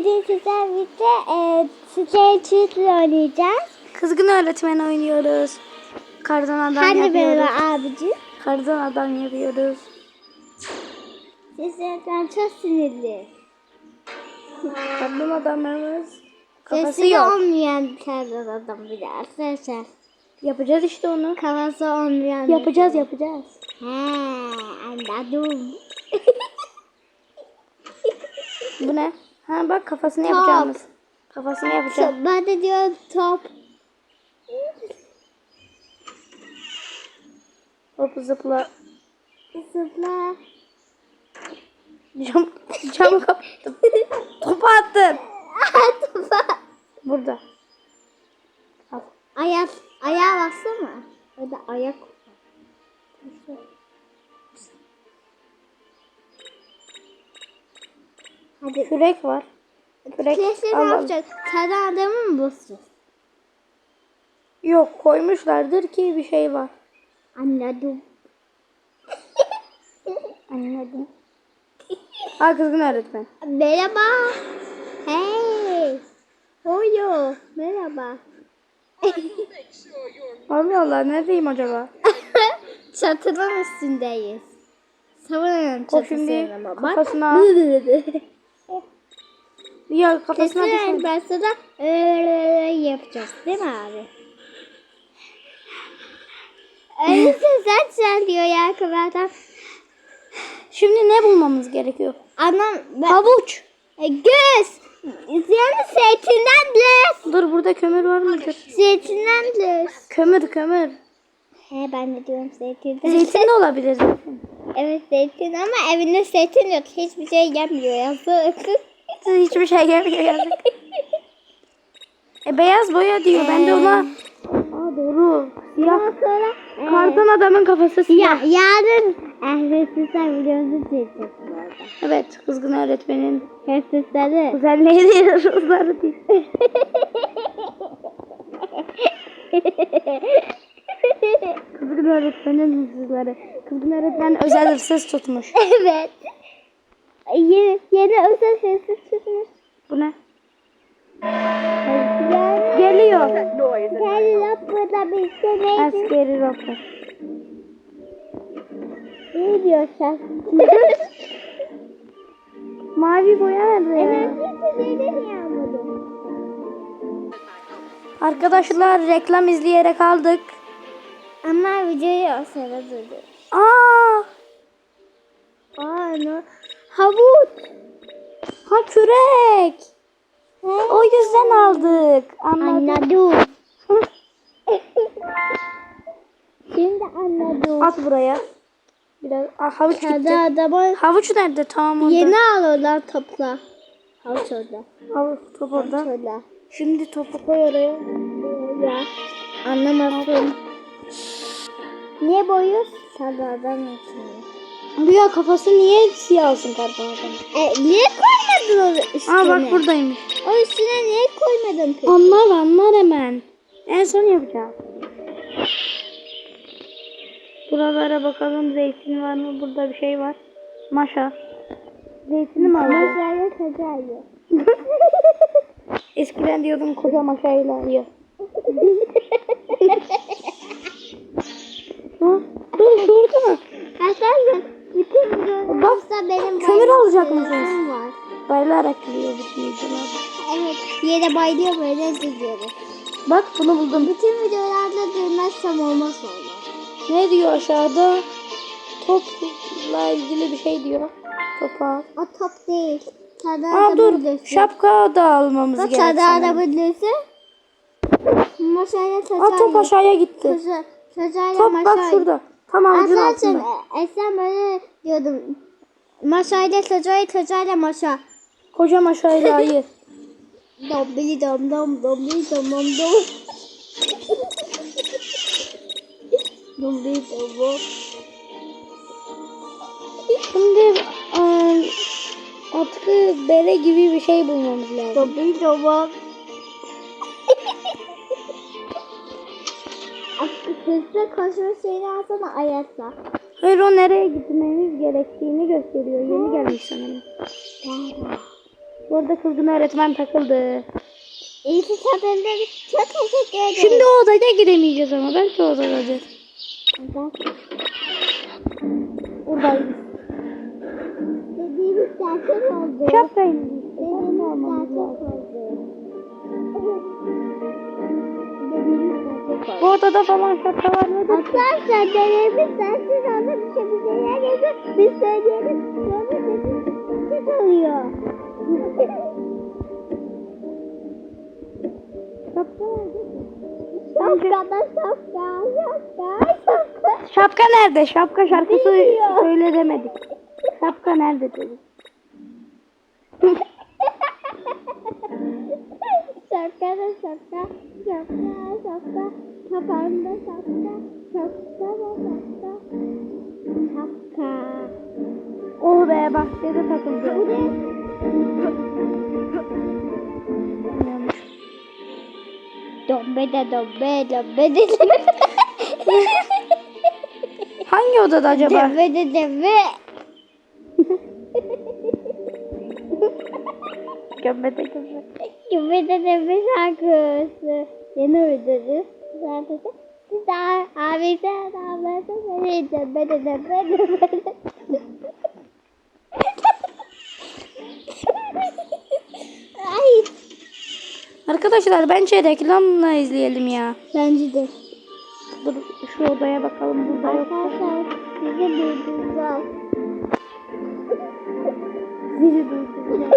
Bugün sizler birlikte e, Stray oynayacağız. Kızgın öğretmen oynuyoruz. Kardan adam Hadi yapıyoruz. merhaba abici. Kardan adam yapıyoruz. Sizlerden çok sinirli. Kardan adamımız kafası Sesi yok. olmayan tane adam bir de arkadaşlar. Yapacağız işte onu. Kafası olmayan. Yapacağız yapacağız. He anladım. Bu ne? Ha bak kafasını Top. yapacağımız. Kafasını yapacağız. So- Ben de diyor top. Hop zıpla. Zıpla. Cam, camı kapattım. Topu attım. Topa. Burada. Al. Ayak, ayağa baksana. Orada ayak. Hadi. Kürek var. Kürek. Küresi ne yapacak? Sarı adamı mı bozacağız? Yok koymuşlardır ki bir şey var. Anladım. Anladım. Ha kızgın öğretmen. Merhaba. Hey. Oyo. Merhaba. Allah neredeyim acaba? Çatının üstündeyiz. Savunun O şimdi çatısına ama bak. kafasına ya kafasına ben sana öyle yapacağız değil mi abi? Öyle sesler çıkartıyor ya kamerada. Şimdi ne bulmamız gerekiyor? Anam ben... Havuç. E, göz. Yani zeytindendir. Dur burada kömür var mıdır? Zeytindendir. Kömür kömür. He ben de diyorum zeytinden. Zeytin de olabilir. Evet zeytin ama evinde zeytin yok. Hiçbir şey yemiyor yazık. Hiçbir şey gelmiyor yazık. E beyaz boya diyor. Ben de ona... Aa doğru. Siyah. Sonra e, Karton adamın kafası siyah. ya, yarın çekeceğiz bu arada. Evet kızgın öğretmenin Ehvetsizleri. güzelliği değil. Rusları değil. Kızgın öğretmenin hırsızları. Kızgın öğretmen özel hırsız tutmuş. evet. Yeni, yeni özel sesi çıkmış. Bu ne? Yani Geliyor. Gel laf burada bir şey neydi? Askeri rapor. Ne diyor sen? Mavi boya nerede ya? Arkadaşlar reklam izleyerek aldık. Ama videoyu o sırada durdu. Aa, Aa ne? Havuç. ha kürek. O yüzden aldık. Anladım. Şimdi anladım. At buraya. Biraz Aa, havuç Kendi gitti. adamı Havuç nerede? Tamam orada. yeni al oradan topla. Havuç orada. Havuç top Havuç orada. orada. Şimdi topu koy oraya. Ya. Anlamasın. Niye boyuyorsun? Kendi adam için. Bu ya kafası niye siyah olsun karton adam? E, niye koymadın onu üstüne? Aa bak buradaymış. O üstüne niye koymadın peki? Anlar anlar hemen. En son yapacağız. Buralara bakalım zeytin var mı? Burada bir şey var. Maşa. Zeytini mi alacağız? Mesela kazayı. Eskiden diyordum koca maşayla yiyor. Ha? Dur şurada. Arkadaşlar bütün benim kömür alacak mısınız? var. Bayılarak yiyor bütün videolarda. Evet. Yere bayılıyor böyle izliyorum. Bak bunu buldum. Bütün videolarda durmazsam olmaz olur. Ne diyor aşağıda? Topla ilgili bir şey diyor. Topa. O top değil. Sada Aa dur. lösü. Şapka da almamız Bak gerek sada sanırım. Maşayla Aa çocuğa top aşağıya gitti. Çocuğuyla Top bak şurada. Tam avucun Arkadaşlar altında. e, eskiden böyle diyordum. Maşayla çocuğa çocuğuyla maşa. Koca maşayla ayı. Dombili dom dom dombili dom dom dom. Dombili dom dom. Şimdi e, atkı bere gibi bir şey bulmamız lazım. Dombili dom dom. Hızlı koşma şeyini alsana ayakla. Hayır o nereye gitmemiz gerektiğini gösteriyor. Yeni gelmiş sanırım. Bu arada kızgın öğretmen takıldı. İyi ki sabırları çok teşekkür ederim. Şimdi o odaya giremeyeceğiz ama belki odadadır. Oradayız. Dediğimiz gerçek oldu. Gerçek oldu. Dediğimiz gerçek oldu. Bu odada falan şapka var mı? Arkadaşlar deneyimiz sensiz ona bir şey bir şeyler yazıyor. Biz söyleyelim. Sonra sesimiz ses oluyor. Şapka şapka, şapka, şapka. Şapka nerede? Şapka şarkısı söyle demedik. Şapka nerede dedik. Şapka da şapka, şapka, şapka, kafamda şapka, şapka da şapka, şapka. Oh be bahçede takıldı. Bu ne? Dombe de dombe, dombe de Hangi odada acaba? Deve de deve. Gömmede gömmede. Deve de deve şarkısı. Yeni uydurdu. Şarkısı. Bir daha abi sen ablası seni deve de deve deve de. Ay. Arkadaşlar bence reklamla izleyelim ya. Bence de. Dur şu odaya bakalım burada. Arkadaşlar sizi durduracağız. Bizi durduracak.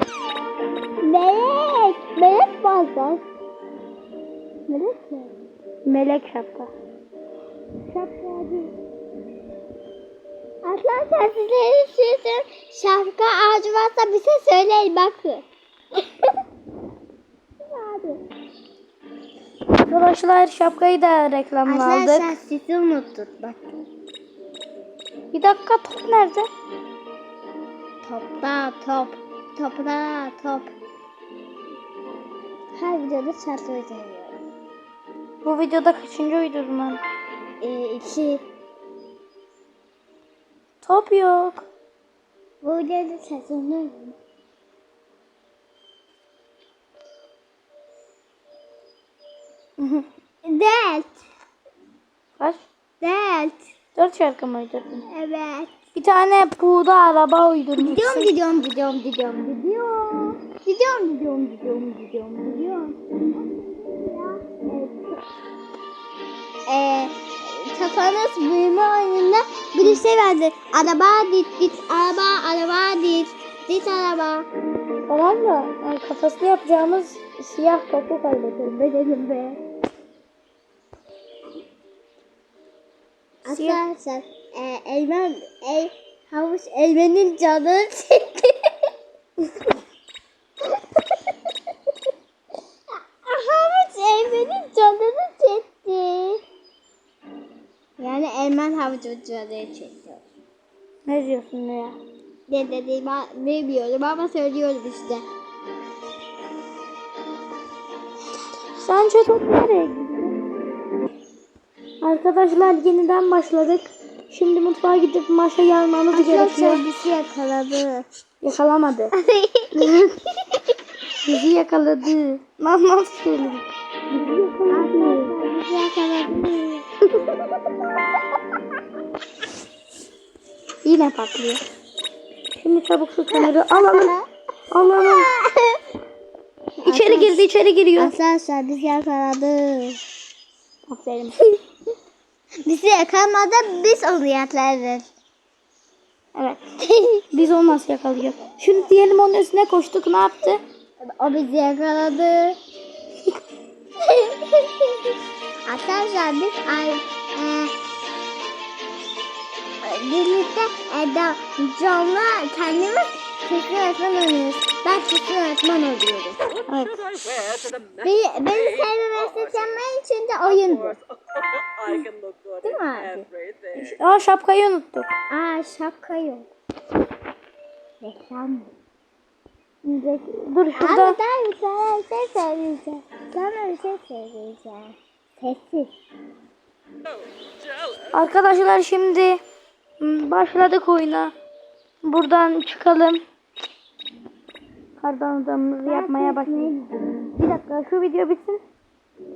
Melek. Melek bazen. Melek mi? Melek şapka. Şapka değil. Arkadaşlar sizlere istiyorum. Şapka ağacı varsa bize söyleyin bakın. Arkadaşlar şapkayı da reklamla Arkadaşlar aldık. sizi unuttuk bakın. Bir dakika top nerede? Topla top. Topla top. Her videoda şarkı söylüyorum. Bu videoda kaçıncı uydurma? Ee, iki. Top yok. Bu videoda sezonu. Dert. Kaç? Dert. Dört şarkı mı uydurdun? Evet. Bir tane puğda araba uydurmuşsun. Gidiyorum gidiyorum gidiyorum gidiyorum gidiyorum. Gidiyorum gidiyorum gidiyorum gidiyorum gidiyorum. Eee kafanız büyüme oyununda bir şey verdi. Araba dit dit araba araba dit dit araba. Tamam mı? Yani kafasını yapacağımız siyah topu kaybedelim. Be dedim be. Siyah. Arkadaşlar e, elmen el, havuç elmenin canını çekti. havuç elmenin canını çekti. Yani elmen havucun canını çekiyor. Ne diyorsun ya? Ne dediğimi bilmiyorum ama söylüyorum işte. Sence top nereye gitti? Arkadaşlar yeniden başladık. Şimdi mutfağa gidip maşa gelmemiz gerekiyor. Arkadaşlar bizi yakaladı. Yakalamadı. Bizi yakaladı. Lan nasıl söyledik? Bizi yakaladı. Bizi yakaladı. Yine patlıyor. Şimdi çabuk şu kenarı alalım. Alalım. İçeri girdi içeri giriyor. Arkadaşlar bizi yakaladı. Aferin. bizi yakalamadı biz onu yakaladık. Evet. Biz onu nasıl yakalayacağız? Şimdi diyelim onun üstüne koştuk ne yaptı? o bizi yakaladı. Arkadaşlar biz ay, e, birlikte e, John'la kendimiz Fikri öğretmen oynuyoruz. Ben Fikri öğretmen oluyorum. Evet. Beni, beni sevmemesi yapmayı için de oyun bu. I can look good Değil mi abi? Aa şapkayı unuttuk. Aa şapka yok. Reklam mı? Dur Abi şurada. ben sana bir şey söyleyeceğim. Sana bir şey söyleyeceğim. Sessiz. Arkadaşlar şimdi hmm, başladık oyuna. Buradan çıkalım. Kardan adamımızı yapmaya başlayalım. Bir dakika şu video bitsin.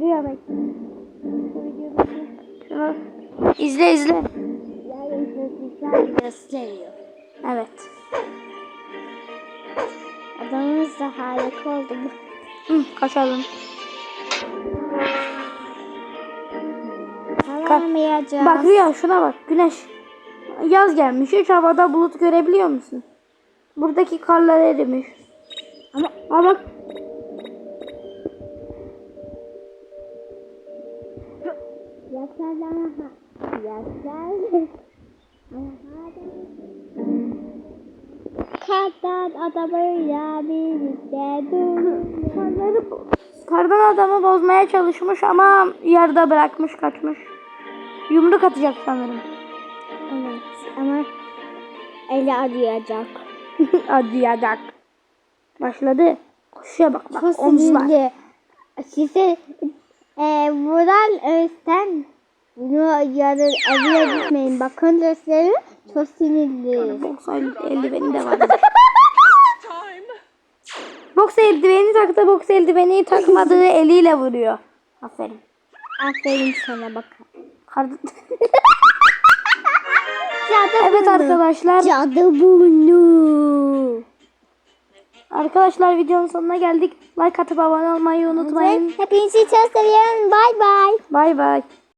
Rüya bekle. Şu video bitsin. Şunu izle izle. Gösteriyor. Evet. Adamımız da harika oldu. Hı, kaçalım. Kalamayacağız. Bak Rüya şuna bak. Güneş. Yaz gelmiş. Hiç havada bulut görebiliyor musun? Buradaki karlar erimiş. Ama Ama bak. Yaşarlar ama yaşar. Kardan adamıyla birlikte dur. Karları Kardan adamı bozmaya çalışmış ama yarıda bırakmış kaçmış. Yumruk atacak sanırım. Evet ama eli arayacak. Acıyacak. Başladı. Koşuya bak bak omuzlar. Size e, üstten bunu yarın evine gitmeyin. Bakın gösterin çok sinirli. Boks el- eldiveni de var. Boks eldiveni taktı. Boks eldiveni takmadığı eliyle vuruyor. Aferin. Aferin sana bakın. Kardan... Cadı evet arkadaşlar. Cadı burnu. Arkadaşlar videonun sonuna geldik. Like atıp abone olmayı unutmayın. Hepinizi çok seviyorum. Bye bye. Bay bay.